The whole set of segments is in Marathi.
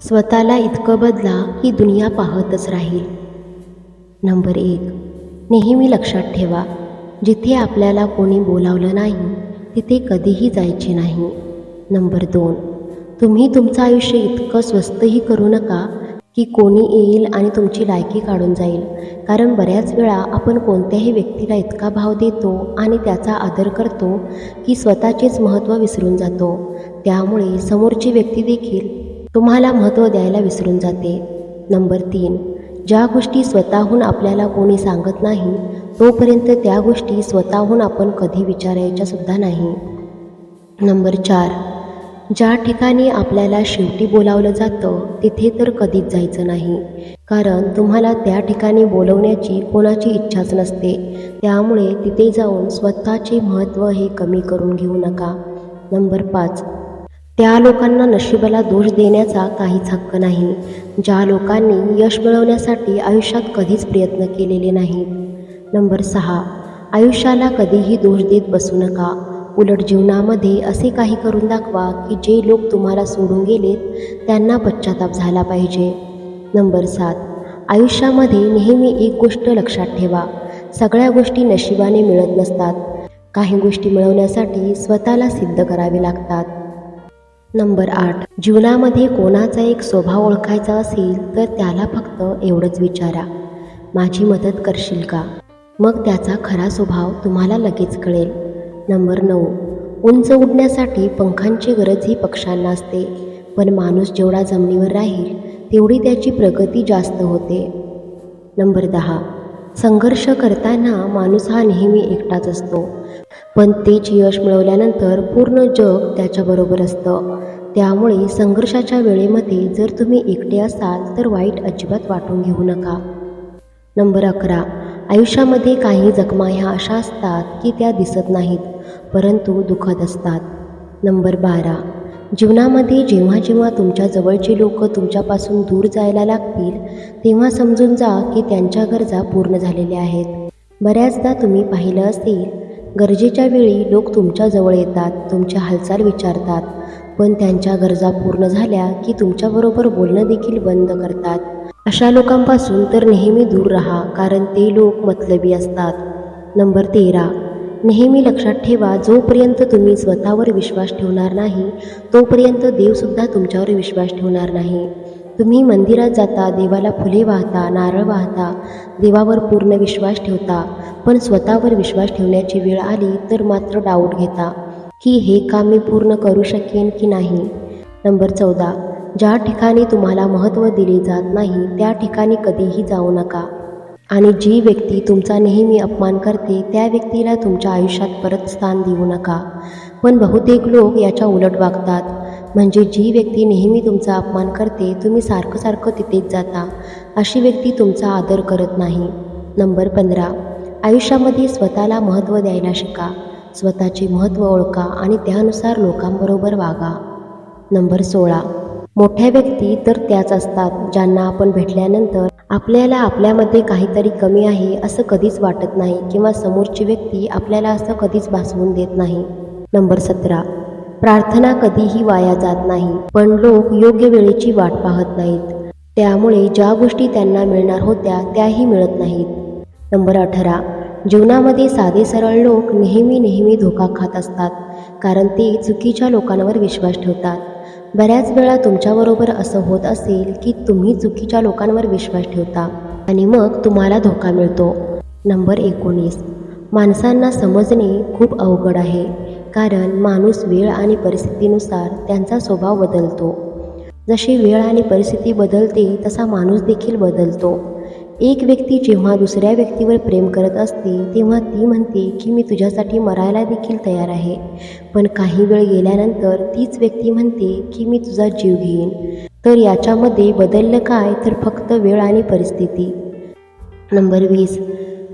स्वतःला इतकं बदला की दुनिया पाहतच राहील. नंबर एक नेहमी लक्षात ठेवा जिथे आपल्याला कोणी बोलावलं नाही तिथे कधीही जायचे नाही. नंबर दोन तुम्ही तुमचं आयुष्य इतकं स्वस्तही करू नका की कोणी येईल आणि तुमची लायकी काढून जाईल. कारण बऱ्याच वेळा आपण कोणत्याही व्यक्तीला इतका भाव देतो आणि त्याचा आदर करतो की स्वतःचेच महत्त्व विसरून जातो. त्यामुळे समोरची व्यक्ती देखील तुम्हाला महत्त्व द्यायला विसरून जाते. नंबर तीन ज्या गोष्टी स्वतःहून आपल्याला कोणी सांगत नाही तोपर्यंत त्या गोष्टी स्वतःहून आपण कधी विचारायच्या सुद्धा नाही. नंबर चार ज्या ठिकाणी आपल्याला शेवटी बोलावलं जातं तिथे तर कधीच जायचं नाही. कारण तुम्हाला त्या ठिकाणी बोलवण्याची कोणाची इच्छाच नसते. त्यामुळे तिथे जाऊन स्वतःचे महत्त्व हे कमी करून घेऊ नका. नंबर पाच त्या लोकांना नशिबाला दोष देण्याचा काहीच हक्क नाही ज्या लोकांनी यश मिळवण्यासाठी आयुष्यात कधीच प्रयत्न केलेले नाहीत. नंबर सहा आयुष्याला कधीही दोष देत बसू नका. उलट जीवनामध्ये असे काही करून दाखवा की जे लोक तुम्हाला सोडून गेलेत त्यांना पश्चाताप झाला पाहिजे. नंबर सात आयुष्यामध्ये नेहमी एक गोष्ट लक्षात ठेवा. सगळ्या गोष्टी नशिबाने मिळत नसतात. काही गोष्टी मिळवण्यासाठी स्वतःला सिद्ध करावे लागतात. नंबर आठ. जीवनामध्ये कोणाचा एक स्वभाव ओळखायचा असेल तर त्याला फक्त एवढंच विचारा. माझी मदत करशील का? मग त्याचा खरा स्वभाव तुम्हाला लगेच कळेल. नंबर नऊ. उंच उडण्यासाठी पंखांची गरज ही पक्ष्यांना असते. पण माणूस जेवढा जमिनीवर राहील तेवढी त्याची प्रगती जास्त होते. नंबर दहा. संघर्ष करताना माणूस हा नेहमी एकटाच असतो. पण तेच यश मिळवल्यानंतर पूर्ण जग त्याच्याबरोबर असतं. त्यामुळे संघर्षाच्या वेळेमध्ये जर तुम्ही एकटे असाल तर वाईट अजिबात वाटून घेऊ नका. नंबर अकरा. आयुष्यामध्ये काही जखमा ह्या अशा असतात की त्या दिसत नाहीत परंतु दुखत असतात. नंबर बारा. जीवनामध्ये जेव्हा जेव्हा तुमच्या जवळचे लोक तुमच्यापासून दूर जायला लागतील तेव्हा समजून जा की त्यांच्या गरजा पूर्ण झालेल्या आहेत. बऱ्याचदा तुम्ही पाहिलं असेल गरजेच्या वेळी लोक तुमच्याजवळ येतात तुमच्या हालचाल विचारतात पण त्यांच्या गरजा पूर्ण झाल्या की तुमच्याबरोबर बोलणं देखील बंद करतात. अशा लोकांपासून तर नेहमी दूर राहा कारण ते लोक मतलबी असतात. नंबर तेरा. नेहमी लक्षात ठेवा जोपर्यंत तुम्ही स्वतःवर विश्वास ठेवणार नाही तोपर्यंत देवसुद्धा तुमच्यावर विश्वास ठेवणार नाही. तुम्ही मंदिरात जाता देवाला फुले वाहता नारळ वाहता देवावर पूर्ण विश्वास ठेवता पण स्वतःवर विश्वास ठेवण्याची वेळ आली तर मात्र डाऊट घेता की हे काम मी पूर्ण करू शकेन की नाही? नंबर चौदा. ज्या ठिकाणी तुम्हाला महत्त्व दिले जात नाही त्या ठिकाणी कधीही जाऊ नका. आणि जी व्यक्ती तुमचा नेहमी अपमान करते त्या व्यक्तीला तुमच्या आयुष्यात परत स्थान देऊ नका. पण बहुतेक लोक याच्या उलट वागतात. म्हणजे जी व्यक्ती नेहमी तुमचा अपमान करते तुम्ही सारखं सारखं तिथेच जाता. अशी व्यक्ती तुमचा आदर करत नाही. नंबर पंधरा. आयुष्यामध्ये स्वतःला महत्त्व द्यायला शिका. स्वतःचे महत्त्व ओळखा आणि त्यानुसार लोकांबरोबर वागा. नंबर सोळा. मोठ्या व्यक्ती तर त्याच असतात ज्यांना आपण भेटल्यानंतर आपल्याला आपल्यामध्ये काहीतरी कमी आहे असं कधीच वाटत नाही किंवा समोरची व्यक्ती आपल्याला असं कधीच भासवून देत नाही. नंबर सतरा. प्रार्थना कधीही वाया जात नाही पण लोक योग्य वेळेची वाट पाहत नाहीत. त्यामुळे ज्या गोष्टी त्यांना मिळणार होत्या त्याही मिळत नाहीत. नंबर अठरा. जीवनामध्ये साधे सरळ लोक नेहमी नेहमी धोका खात असतात कारण ते चुकीच्या लोकांवर विश्वास ठेवतात. बऱ्याच वेळा तुमच्याबरोबर असं होत असेल की तुम्ही चुकीच्या लोकांवर विश्वास ठेवता आणि मग तुम्हाला धोका मिळतो. नंबर एकोणीस. माणसांना समजणे खूप अवघड आहे. कारण माणूस वेळ आणि परिस्थितीनुसार त्यांचा स्वभाव बदलतो. जशी वेळ आणि परिस्थिती बदलते तसा माणूस देखील बदलतो. एक व्यक्ती जेव्हा दुसऱ्या व्यक्तीवर प्रेम करत असते तेव्हा ती म्हणते की मी तुझ्यासाठी मरायला देखील तयार आहे. पण काही वेळ गेल्यानंतर तीच व्यक्ती म्हणते की मी तुझा जीव घेईन. तर याच्यामध्ये बदललं काय? तर फक्त वेळ आणि परिस्थिती. नंबर वीस.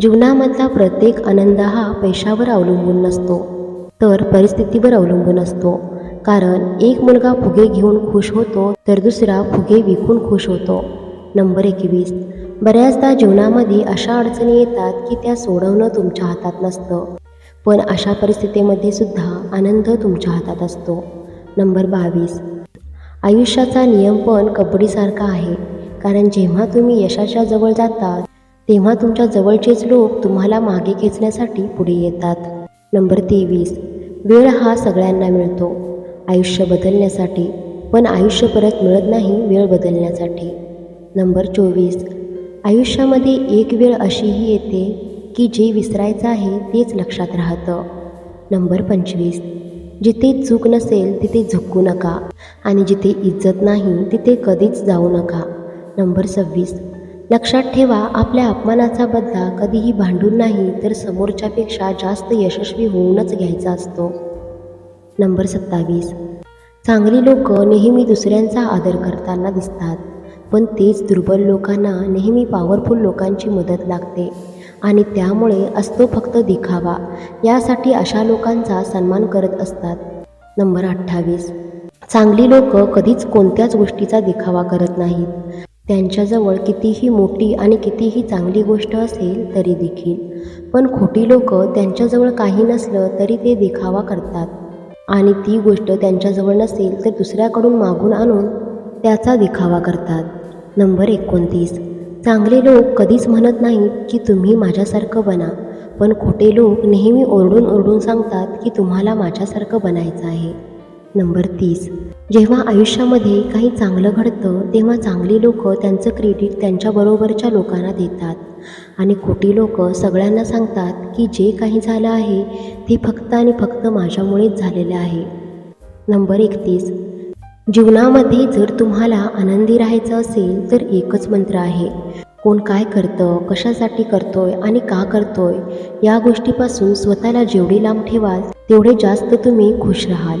जीवनामधला प्रत्येक आनंद हा पैशावर अवलंबून नसतो. तर परिस्थितीवर अवलंबून असतो. कारण एक मुलगा फुगे घेऊन खुश होतो तर दुसरा फुगे विकून खुश होतो. नंबर एकवीस. बऱ्याचदा जीवनामध्ये अशा अडचणी येतात की त्या सोडवणं तुमच्या हातात नसतं. पण अशा परिस्थितीमध्ये सुद्धा आनंद तुमच्या हातात असतो. नंबर बावीस. आयुष्याचा नियम पण कबड्डीसारखा आहे. कारण जेव्हा तुम्ही यशाच्या जवळ जाता तेव्हा तुमच्या जवळचेच लोक तुम्हाला मागे खेचण्यासाठी पुढे येतात. नंबर तेवीस. वेळ हा सगळ्यांना मिळतो. आयुष्य बदलण्यासाठी पण आयुष्य परत मिळत नाही वेळ बदलण्यासाठी. नंबर चोवीस. आयुष्यामध्ये एक वेळ अशीही येते की जे विसरायचं आहे तेच लक्षात राहतं. नंबर पंचवीस. जिथे चूक नसेल तिथे झुकू नका आणि जिथे इज्जत नाही तिथे कधीच जाऊ नका. नंबर सव्वीस. लक्षात ठेवा आपल्या अपमानाचा बदला कधीही भांडून नाही तर समोरच्यापेक्षा जास्त यशस्वी होऊनच घ्यायचा असतो. नंबर सत्तावीस. चांगली लोक नेहमी दुसऱ्यांचा आदर करताना दिसतात पण तेच दुर्बल लोकांना नेहमी पॉवरफुल लोकांची मदत लागते. आणि त्यामुळे असतो फक्त दिखावा यासाठी अशा लोकांचा सन्मान करत असतात. नंबर अठ्ठावीस. चांगली लोक कधीच कोणत्याच गोष्टीचा दिखावा करत नाहीत. त्यांच्याजवळ कितीही मोठी आणि कितीही चांगली गोष्ट असेल तरी देखील. पण खोटी लोक त्यांच्याजवळ काही नसलं तरी ते दिखावा करतात. आणि ती गोष्ट त्यांच्याजवळ नसेल तर दुसऱ्याकडून मागून आणून त्याचा दिखावा करतात. नंबर एकोणतीस. चांगले लोक कधीच म्हणत नाहीत की तुम्ही माझ्यासारखं बना पण खोटे लोक नेहमी ओरडून ओरडून सांगतात की तुम्हाला माझ्यासारखं बनायचं आहे. नंबर तीस. जेव्हा आयुष्यामध्ये काही चांगलं घडतं तेव्हा चांगली लोक त्यांचं क्रेडिट त्यांच्याबरोबरच्या लोकांना देतात. आणि खोटी लोक सगळ्यांना सांगतात की जे काही झालं आहे ते फक्त आणि फक्त माझ्यामुळेच झालेलं आहे. नंबर एकतीस. जीवनामध्ये जर तुम्हाला आनंदी राहायचं असेल तर एकच मंत्र आहे. कोण काय करतं कशासाठी करतोय आणि का करतोय या गोष्टीपासून स्वतःला जेवढे लांब ठेवाल तेवढे जास्त तुम्ही खुश राहाल.